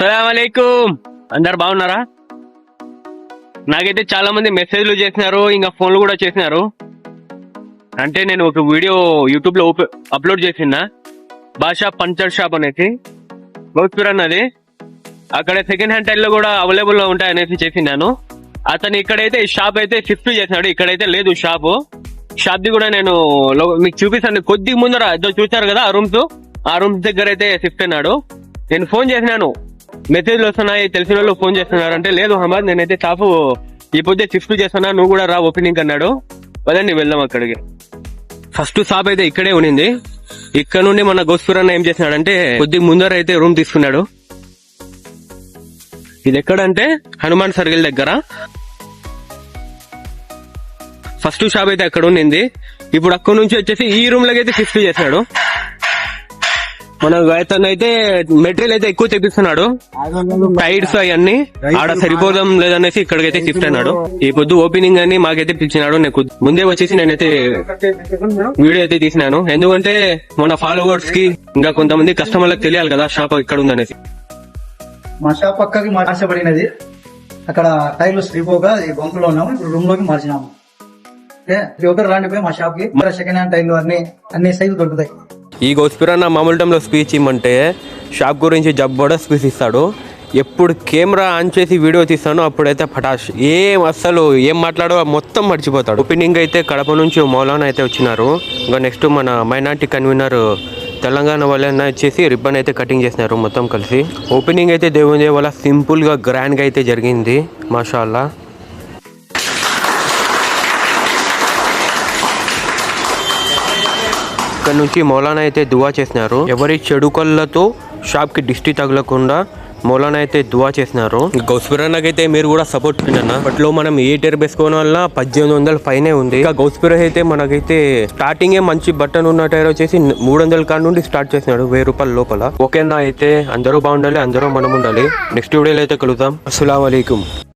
సలామలేకుం అందరు బాగున్నారా? నాకైతే చాలా మంది మెసేజ్లు చేసినారు ఇంకా ఫోన్లు కూడా చేసినారు. అంటే నేను ఒక వీడియో యూట్యూబ్లో అప్లోడ్ చేసిన భాషా పంచర్ షాప్ అనేసి. గౌస్పూర్ అన్నది అక్కడ సెకండ్ హ్యాండ్ టైర్లు కూడా అవైలబుల్లో ఉంటాయి అనేసి చేసినాను అతను ఇక్కడైతే ఈ షాప్ అయితే షిఫ్ట్ చేసినాడు. ఇక్కడైతే లేదు షాప్. షాప్ ది కూడా నేను మీకు చూపిస్తాను. కొద్దిగా ముందర ఏదో చూసారు కదా ఆ రూమ్స్? ఆ రూమ్స్ దగ్గర అయితే షిఫ్ట్ అయినాడు. నేను ఫోన్ చేసినాను. మెసేజ్లు వస్తున్నాయి తెలిసిన వాళ్ళు ఫోన్ చేస్తున్నారు అంటే లేదు హమాద్ నేనైతే షాపు ఈ పొద్దు షిఫ్ట్ చేస్తున్నా నువ్వు కూడా రా ఓపెనింగ్ అన్నాడు. పదండి వెళ్దాం అక్కడికి. ఫస్ట్ షాప్ అయితే ఇక్కడే ఉన్నింది. ఇక్కడ నుండి మన గోస్పూర్ అన్న ఏం చేసినాడంటే కొద్దిగా ముందర అయితే రూమ్ తీసుకున్నాడు. ఇది ఎక్కడంటే హనుమాన్ సర్కిల్ దగ్గర. ఫస్ట్ షాప్ అయితే అక్కడ ఉన్నింది. ఇప్పుడు అక్కడ నుంచి వచ్చేసి ఈ రూమ్లోకి అయితే షిఫ్ట్ చేశాడు మన అతను అయితే మెటీరియల్ అయితే ఎక్కువ తెప్పిస్తున్నాడు. టైర్స్ అవన్నీ ఆడ సరిపోదాం లేదనేసి ఇక్కడికైతే షిఫ్ట్ అయినాడు ఈ పొద్దు ఓపెనింగ్ అని మాకైతే పిలిచినాడు నేను ముందే వచ్చేసి నేనైతే వీడియో అయితే తీసినాను. ఎందుకంటే మన ఫాలోవర్స్కి ఇంకా కొంతమంది కస్టమర్లకు తెలియాలి కదా షాప్ ఇక్కడ ఉందనేసి. మా షాప్ పక్కకి మార్చబడినది అక్కడ టైర్లు ఈ బంకులో ఉన్నాము ఇప్పుడు రూమ్లోకి మార్చినాము. ఓకే ప్రతి ఒక్కరు రాండి పోయి మా షాప్కి. సెకండ్ హ్యాండ్ టైర్లు అన్ని అన్ని సైజులు దొరుకుతాయి. ఈ గోస్పిరన్న మామూలు టైంలో స్పీచ్ ఇమ్మంటే షాప్ గురించి జబ్బోడ స్పీచ్ ఇస్తాడు. ఎప్పుడు కెమెరా ఆన్ చేసి వీడియో తీస్తానో అప్పుడైతే పటాష్. ఏం అస్సలు ఏం మాట్లాడో మొత్తం మర్చిపోతాడు. ఓపెనింగ్ అయితే కడప నుంచి మౌలానా అయితే వచ్చినారు. ఇంకా నెక్స్ట్ మన మైనార్టీ కన్వీనర్ తెలంగాణ వాళ్ళని వచ్చేసి రిబ్బన్ అయితే కటింగ్ చేసినారు మొత్తం కలిసి. ఓపెనింగ్ అయితే దేవుని వల్ల సింపుల్గా గ్రాండ్గా అయితే జరిగింది. మాషాల్లా. ఇక్కడ నుంచి మౌలానా అయితే దువా చేసినారు. ఎవరి చెడు కళ్ళతో షాప్కి దిష్టి తగలకుండా మౌలానా అయితే దువా చేసినారు. గౌస్పిరానకైతే మీరు కూడా సపోర్ట్ చేయండి అన్న. మనం ఏ టైర్ వేసుకోవడం వల్ల పద్దెనిమిది వందల పైనే ఉంది. ఇంకా గౌస్పిర అయితే మనకైతే స్టార్టింగ్ ఏ మంచి బట్టన్ ఉన్న టైర్ వచ్చేసి మూడు వందల కాడ నుండి స్టార్ట్ చేసినాడు వెయ్యి రూపాయల లోపల. ఓకేనా అయితే? అందరూ బాగుండాలి అందరూ మనం ఉండాలి. నెక్స్ట్ వీడియోలో అయితే కలుద్దాం. అస్సలం